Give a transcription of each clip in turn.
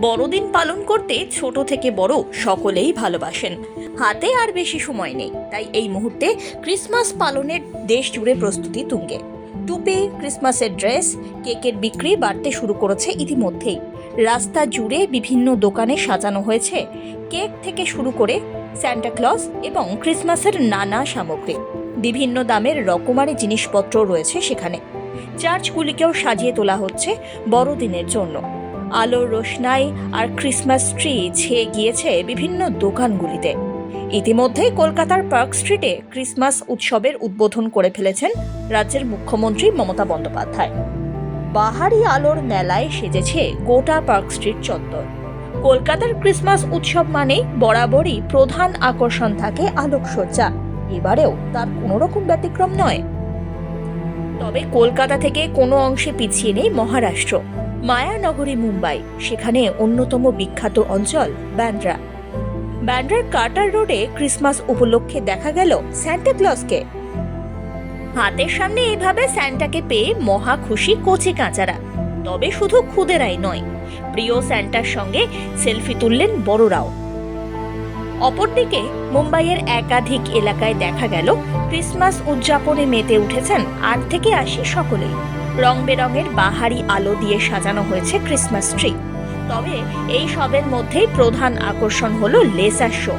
বড়দিন পালন করতে ছোট থেকে বড় সকলেই ভালোবাসেন। হাতে আর বেশি সময় নেই, তাই এই মুহূর্তে ক্রিসমাস পালনের দেশ জুড়ে প্রস্তুতি তুঙ্গে। টুপি, ক্রিসমাসের ড্রেস, কেকের বিক্রি বাড়তে শুরু করেছে ইতিমধ্যেই। রাস্তা জুড়ে বিভিন্ন দোকানে সাজানো হয়েছে কেক থেকে শুরু করে স্যান্টাক্লজ এবং ক্রিসমাসের নানা সামগ্রী। বিভিন্ন দামের রকমারি জিনিসপত্র রয়েছে সেখানে। চার্চগুলিকেও সাজিয়ে তোলা হচ্ছে বড়দিনের জন্য। আলোর রোশনাই আর ক্রিসমাস ট্রি ছেয়ে গিয়েছে বিভিন্ন দোকানগুলিতে। ইতিমধ্যেই কলকাতার পার্ক স্ট্রিটে ক্রিসমাস উৎসবের উদ্বোধন করে ফেলেছেন রাজ্যের মুখ্যমন্ত্রী মমতা বন্দ্যোপাধ্যায়। বাহারি আলোর মেলায় সেজেছে গোটা পার্ক স্ট্রিট চত্বর। কলকাতার ক্রিসমাস উৎসব মানেই বরাবরই প্রধান আকর্ষণ থাকে আলোকসজ্জা। এবারেও তার কোনো রকম ব্যতিক্রম নয়। তবে কলকাতা থেকে কোনো অংশে পিছিয়ে নেই মহারাষ্ট্র। মায়ানগরী, মুম্বাই। সেখানে অন্যতম বিখ্যাত অঞ্চল ব্যান্ড্রা ব্যান্ড্রার কার্টার রোডে ক্রিসমাস উপলক্ষে দেখা গেল স্যান্টা ক্লজকে। হাতের সামনে এইভাবে স্যান্টাকে পেয়ে মহা খুশি কচি কাঁচারা। তবে শুধু খুদেরাই নয়, প্রিয় স্যান্টার সঙ্গে সেলফি তুললেন বড়রাও। অপরদিকে মুম্বাইয়ের একাধিক এলাকায় দেখা গেল ক্রিসমাস উদযাপনে মেতে উঠেছেন আট থেকে আশি সকলেই। রং বেরঙের বাহারি আলো দিয়ে সাজানো হয়েছে ক্রিসমাস ট্রি। তবে এই সবের মধ্যেই প্রধান আকর্ষণ হলো লেসার শো।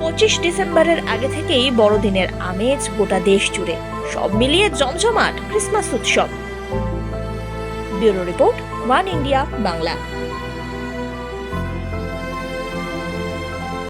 পঁচিশ ডিসেম্বরের আগে থেকেই বড়দিনের আমেজ গোটা দেশ জুড়ে। সব মিলিয়ে জমজমাট ক্রিসমাস উৎসব। Bureau report, one India, Bangla.